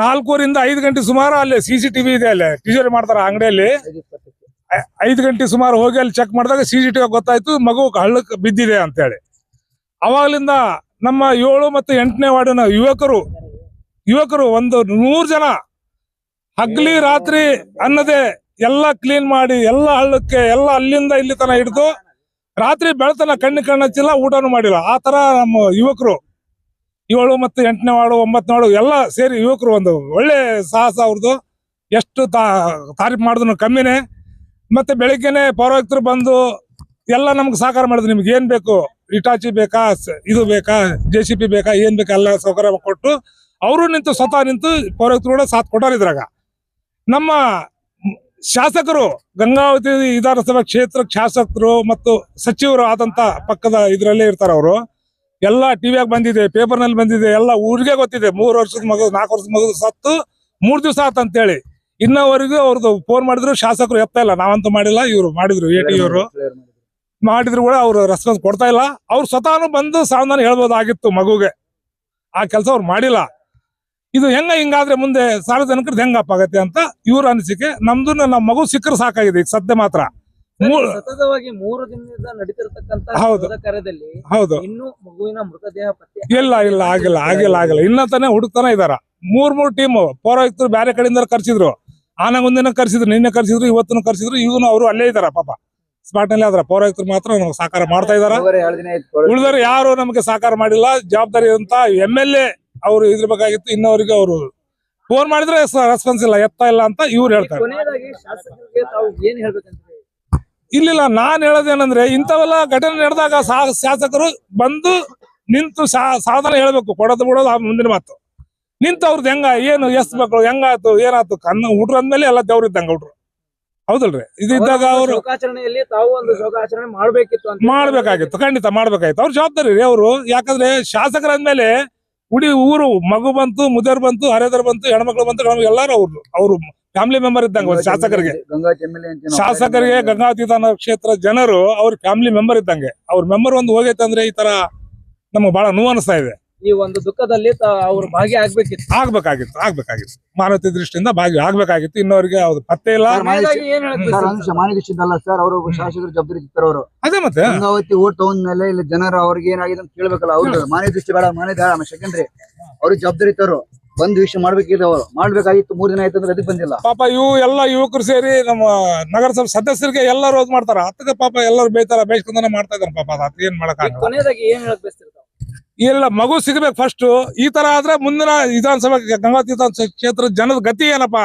ನಾಲ್ಕೂವರಿಂದ ಐದು ಗಂಟೆ ಸುಮಾರು ಅಲ್ಲಿ ಸಿ ಸಿ ಟಿವಿ ಇದೆ ಅಲ್ಲಿ. ಟಿಜರಿ ಮಾಡ್ತಾರೆ ಅಂಗಡಿಯಲ್ಲಿ. ಐದು ಗಂಟೆ ಸುಮಾರು ಹೋಗಿ ಅಲ್ಲಿ ಚೆಕ್ ಮಾಡಿದಾಗ ಸಿ ಸಿ ಟಿವಿ ಗೊತ್ತಾಯ್ತು ಮಗು ಹಳ್ಳಕ್ಕೆ ಬಿದ್ದಿದೆ ಅಂತೇಳಿ. ಅವಾಗಲಿಂದ ನಮ್ಮ ಏಳು ಮತ್ತು ಎಂಟನೇ ವಾರ್ಡಿನ ಯುವಕರು ಯುವಕರು ಒಂದು ನೂರು ಜನ ಹಗ್ಲಿ ರಾತ್ರಿ ಅನ್ನದೆ ಎಲ್ಲ ಕ್ಲೀನ್ ಮಾಡಿ, ಎಲ್ಲ ಹಳ್ಳಕ್ಕೆ, ಎಲ್ಲ ಅಲ್ಲಿಂದ ಇಲ್ಲಿ ತನ ಹಿಡಿದು ರಾತ್ರಿ ಬೆಳತನ ಕಣ್ಣು ಕಣ್ಣು ಹಚ್ಚಿಲ್ಲ, ಊಟನೂ ಮಾಡಿಲ್ಲ. ಆ ತರ ನಮ್ಮ ಯುವಕರು ಏಳು ಮತ್ತು ಎಂಟನೇ ವಾರ್ಡು, ಒಂಬತ್ತನೇ ವಾರ್ಡು ಎಲ್ಲ ಸೇರಿ ಯುವಕರು ಒಂದು ಒಳ್ಳೆ ಸಾಹಸ ಅವ್ರದ್ದು. ಎಷ್ಟು ತಾ, ತಾರೀಫ್ ಮಾಡಿದ್ರು ಕಮ್ಮಿನೇ. ಮತ್ತೆ ಬೆಳಿಗ್ಗೆನೆ ಪೌರಾಯುಕ್ತರು ಬಂದು ಎಲ್ಲ ನಮ್ಗೆ ಸಹಕಾರ ಮಾಡಿದ್ರು. ನಿಮ್ಗೆ ಏನು ಬೇಕು? ಇಟಾಚಿ ಬೇಕಾ? ಇದು ಬೇಕಾ? ಜೆ ಸಿ ಪಿ ಬೇಕಾ? ಏನು ಬೇಕಾ? ಎಲ್ಲ ಸೌಕರ್ಯ ಕೊಟ್ಟು ಅವರು ನಿಂತು ಸ್ವತಃ ನಿಂತು ಪೌರಾಯುಕ್ತರು ಕೂಡ ಸಾಥ್ ಕೊಟ್ಟಾರ ಇದ್ರಾಗ. ನಮ್ಮ ಶಾಸಕರು, ಗಂಗಾವತಿ ವಿಧಾನಸಭಾ ಕ್ಷೇತ್ರ ಶಾಸಕರು ಮತ್ತು ಸಚಿವರು ಆದಂತ ಪಕ್ಕದ ಇದರಲ್ಲೇ ಇರ್ತಾರ ಅವರು ಎಲ್ಲ ಟಿವಿಯಾಗ ಬಂದಿದೆ ಪೇಪರ್ನಲ್ಲಿ ಬಂದಿದೆ ಎಲ್ಲ ಊರಿಗೆ ಗೊತ್ತಿದೆ. ಮೂರು ವರ್ಷದ ಮಗು ನಾಲ್ಕು ವರ್ಷದ ಮಗು ಸತ್ತು ಮೂರ್ ದಿವಸ ಹೇಳಿ ಇನ್ನವರೆಗೂ ಅವ್ರದ್ದು ಫೋನ್ ಮಾಡಿದ್ರು ಶಾಸಕರು ಎತ್ತ ಇಲ್ಲ. ನಾವಂತೂ ಮಾಡಿಲ್ಲ ಇವ್ರು ಮಾಡಿದ್ರು ಎ ಟಿ ಅವರು ಮಾಡಿದ್ರು ಕೂಡ ಅವ್ರು ರೆಸ್ಪಾನ್ಸ್ ಕೊಡ್ತಾ ಇಲ್ಲ. ಅವ್ರು ಸ್ವತಃನು ಬಂದು ಸಾವಧಾನ ಹೇಳ್ಬೋದಾಗಿತ್ತು ಮಗುಗೆ. ಆ ಕೆಲಸ ಅವ್ರು ಮಾಡಿಲ್ಲ. ಇದು ಹೆಂಗ ಹಿಂಗಾದ್ರೆ ಮುಂದೆ ಸಾರ್ವಜನಿಕರದ್ದು ಹೆಂಗಪ್ಪ ಆಗತ್ತೆ ಅಂತ ಇವ್ರ ಅನಿಸಿಕೆ. ನಮ್ದು ನಮ್ಮ ಮಗು ಸಿಕ್ಕರು ಸಾಕಾಗಿದೆ ಈಗ ಸದ್ಯ ಮಾತ್ರ. ಸತತವಾಗಿ ಮೂರು ದಿನದಿಂದ ನಡೀತಿರ್ತಕ್ಕಂತ ಹೌದು. ಕಾರ್ಯದಲ್ಲಿ ಹೌದು. ಇನ್ನು ಮಗುವಿನ ಮೃತದೇಹ ಪತ್ತೆ ಇಲ್ಲ ಇಲ್ಲ ಆಗಿಲ್ಲ ಆಗಿಲ್ಲ ಆಗಿಲ್ಲ. ಇನ್ನ ತಾನೇ ಹುಡುಕ್ತಾನೆ ಇದಾರ. ಮೂರ್ ಮೂರ್ ಟೀಮ್ ಪೌರಾಯುಕ್ತರು ಬೇರೆ ಕಡೆಯಿಂದ ಕರ್ಸಿದ್ರು. ಒಂದಿನ ಕರ್ಸಿದ್ರು ನಿನ್ನೆ ಕರ್ಸಿದ್ರು ಇವತ್ತು ಕರ್ಸಿದ್ರು ಇವನು ಅವರು ಅಲ್ಲೇ ಇದಾರ ಪಾಪ. ಸ್ಪಾಟ್ನಲ್ಲಿ ಆದ್ರ ಪೌರಾಯುಕ್ತರು ಮಾತ್ರ ನಮ್ಗೆ ಸಹಕಾರ ಮಾಡ್ತಾ ಇದಾರ. ಉಳಿದವರು ಯಾರು ನಮಗೆ ಸಹಕಾರ ಮಾಡಿಲ್ಲ. ಜವಾಬ್ದಾರಿ ಅಂತ ಎಂ ಎಲ್ ಎ ಅವರು ಇದ್ರಬೇಕಾಗಿತ್ತು ಇನ್ನವರಿಗೆ ಅವರು ಫೋನ್ ಮಾಡಿದ್ರೆ ರೆಸ್ಪಾನ್ಸ್ ಇಲ್ಲ ಎತ್ತ ಇಲ್ಲ ಅಂತ ಇವ್ರು ಹೇಳ್ತಾರೆ ಕೊನೆಯದಾಗಿ ಶಾಸಕರಿಗೆ ತಾವು ಏನ್ ಹೇಳ್ಬೇಕಂತ ಹೇಳಿ ಇಲ್ಲಿಲ್ಲ ನಾನ್ ಹೇಳೋದೇನಂದ್ರೆ ಇಂಥವೆಲ್ಲ ಘಟನೆ ನಡೆದಾಗ ಶಾಸಕರು ಬಂದು ನಿಂತು ಸಾಧನ ಹೇಳ್ಬೇಕು ಕೊಡೋದು ಬಿಡೋದು ಆ ಮುಂದಿನ ಮಾತು. ನಿಂತು ಅವ್ರದ್ದು ಹೆಂಗ ಏನು ಎಷ್ಟ್ ಮಕ್ಕಳು ಹೆಂಗಾಯ್ತು ಏನಾಯ್ತು ಕಣ್ಣು ಹುಡ್ರು ಅಂದ್ಮೇಲೆ ಎಲ್ಲ ದೇವ್ರ ಇದ್ದಂಗ ಹುಡ್ರು. ಹೌದಲ್ರಿ? ಇದಿದ್ದಾಗ ಅವರ ಮಾಡ್ಬೇಕಾಗಿತ್ತು ಖಂಡಿತ ಮಾಡ್ಬೇಕಾಗಿತ್ತು. ಅವ್ರ ಜವಾಬ್ದಾರಿ ರೀ ಅವರು. ಯಾಕಂದ್ರೆ ಶಾಸಕರಂದ್ಮೇಲೆ ಉಡಿ ಊರು ಮಗು ಬಂತು ಮುದರ್ ಬಂತು ಹರೇದರ್ ಬಂತು ಹೆಣ್ಮಕ್ಳು ಬಂತು ಎಲ್ಲಾರು ಅವ್ರು ಅವ್ರು ಫ್ಯಾಮಿಲಿ ಮೆಂಬರ್ ಇದ್ದಂಗ ಶಾಸಕರಿಗೆ. ಶಾಸಕರಿಗೆ ಗಂಗಾವತಿ ವಿಧಾನ ಕ್ಷೇತ್ರ ಜನರು ಅವ್ರ ಫ್ಯಾಮಿಲಿ ಮೆಂಬರ್ ಇದ್ದಂಗೆ. ಅವ್ರ ಮೆಂಬರ್ ಒಂದು ಹೋಗೈತೆ ಅಂದ್ರೆ ಈ ತರ ನಮಗೆ ಬಹಳ ನೋವು ಅನಿಸ್ತಾ ಇದೆ. ಈ ಒಂದು ದುಃಖದಲ್ಲಿ ತ- ಅವ್ರು ಭಾಗಿ ಆಗ್ಬೇಕಿತ್ತು. ಆಗ್ಬೇಕಾಗಿತ್ತು ಆಗ್ಬೇಕಾಗಿತ್ತು. ಮಾನವತೆ ದೃಷ್ಟಿಯಿಂದ ಭಾಗಿ ಆಗ್ಬೇಕಾಗಿತ್ತು. ಇನ್ನವರಿಗೆ ಅವ್ರು ಪತ್ತೆ ಇಲ್ಲ. ಸರ್ ಅವರು ಶಾಸಕರು ಜವಾಬ್ದಾರಿ ಅವರು ಅದೇ ಮತ್ತೆ. ಗಂಗಾವತಿ ಓಟ್ ತಗೊಂಡ್ ಮೇಲೆ ಇಲ್ಲಿ ಜನರು ಅವ್ರಿಗೆ ಏನಾಗಿದೆ ಅಂತ ಕೇಳ್ಬೇಕಲ್ಲ. ಹೌದು. ಮಾನವ ದೃಷ್ಟಿ ಬೇಡ ಮಾನ್ಯ ಸೆಕೆಂಡ್ರಿ ಅವ್ರಿಗೆ ಜವಾಬ್ದಾರಿ ಇರ್ತಾರು ಬಂದು ವಿಷಯ ಮಾಡ್ಬೇಕಿಲ್ಲ ಅವರು. ಮಾಡ್ಬೇಕಾಗಿತ್ತು ಮೂರ್ ದಿನ ಆಯ್ತು ಅಂದ್ರೆ ಅದಕ್ಕೆ ಬಂದಿಲ್ಲ. ಪಾಪ ಇವು ಎಲ್ಲ ಯುವಕರು ಸೇರಿ ನಮ್ಮ ನಗರಸಭೆ ಸದಸ್ಯರಿಗೆ ಎಲ್ಲರೂ ಅದ್ ಮಾಡ್ತಾರ. ಅದಕ್ಕೆ ಪಾಪ ಎಲ್ಲರೂ ಬೇಯ್ತಾರ ಬೇಯ್ಸ್ಕೊಂಡನೆ ಮಾಡ್ತಾ ಇದಾರೆ ಪಾಪ ಅದ್. ಏನ್ ಮಾಡಕ್ ಕೊನೆಯದಾಗಿ ಏನ್ ಹೇಳಕ್ ಬಯಸ್ತೀರಿ ತಾವು? ಇಲ್ಲ ಮಗು ಸಿಗ್ಬೇಕು ಫಸ್ಟ್ ಈ ತರ ಆದ್ರೆ ಮುಂದಿನ ವಿಧಾನಸಭೆ ಗಂಗಾವತಿ ವಿಧಾನಸಭೆ ಕ್ಷೇತ್ರದ ಜನದ ಗತಿ ಏನಪ್ಪ?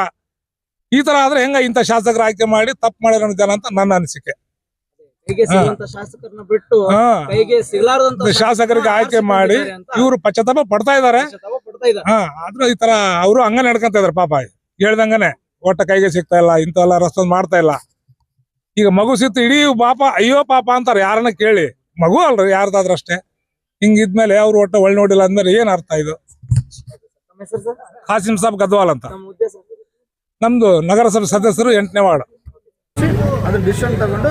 ಈ ತರ ಆದ್ರೆ ಹೆಂಗ ಇಂತ ಶಾಸಕರ ಆಯ್ಕೆ ಮಾಡಿ ತಪ್ಪು ಮಾಡಿರೋ ಜನ ಅಂತ ನನ್ನ ಅನಿಸಿಕೆ. ಶಾಸಕರನ್ನ ಬಿಟ್ಟು ಹಾ. ಕೈಗೆ ಸಿಗಲಾರದಂತ ಶಾಸಕರಿಗೆ ಆಯ್ಕೆ ಮಾಡಿ ಇವರು ಪಶ್ಚಾತ್ತಾಪ ಪಡ್ತಾ ಇದಾರೆ ಇದ್ದಾರೆ ಹಾ ಆದ್ರೂ ಈ ತರ ಅವರು ಹಂಗ ನಡ್ಕೊಂತ ಇದಾರೆ ಪಾಪ. ಹೇಳ್ದಂಗನೆ ಒಟ್ಟ ಕೈಗೆ ಸಿಗ್ತಾ ಇಲ್ಲ ಇಂಥವೆಲ್ಲ ರಸ್ತೊಂದ್ ಮಾಡ್ತಾ ಇಲ್ಲ. ಈಗ ಮಗು ಸಿಕ್ತು ಇಡೀ ಪಾಪ ಅಯ್ಯೋ ಪಾಪ ಅಂತಾರೆ ಯಾರನ್ನ ಕೇಳಿ. ಮಗು ಅಲ್ರಿ ಯಾರ್ದಾದ್ರೂ ಅಷ್ಟೇ. ಹಿಂಗಿದ್ಮೇಲೆ ಅವ್ರು ಒಟ್ಟ ಒಳ್ಳೆ ನೋಡಿಲ್ಲ ಅಂದ್ಮೇಲೆ ಏನ್ ಅರ್ಥ ಇದು? ಖಾಸಿಂ ಸಾಬ್ ಗದ್ವಾಲ್ ಅಂತ. ನಮ್ದು ನಗರಸಭೆ ಸದಸ್ಯರು ಎಂಟನೇ ವಾರ್ಡ್. ಅದ್ರ ಡಿಸಿಷನ್ ತಗೊಂಡು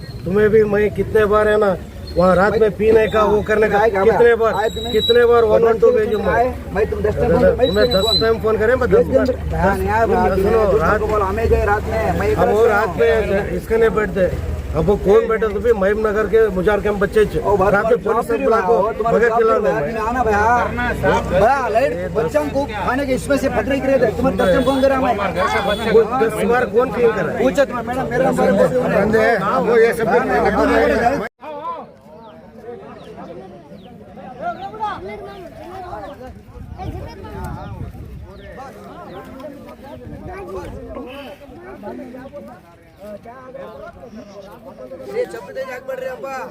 तुम्हें भी मैं कितने बार है ना वहाँ रात में पीने का वो करने का कितने बार कितने बार वन वन टू भेजू मैं? मैं दस टाइम तुम्हें दस टाइम फ़ोन करे रात में हम रात में इसके नहीं बैठते हमको कौन अब तो भी महिम नगर के मुजार के हम बच्चे ट्रॅफिक को भगत तो के इसमें से फट रही है। तुम्हारे दर्शन कौन कर रहा है कौन फील कर रहा है? पूछत मैडम मेरा बंदे वो ये सब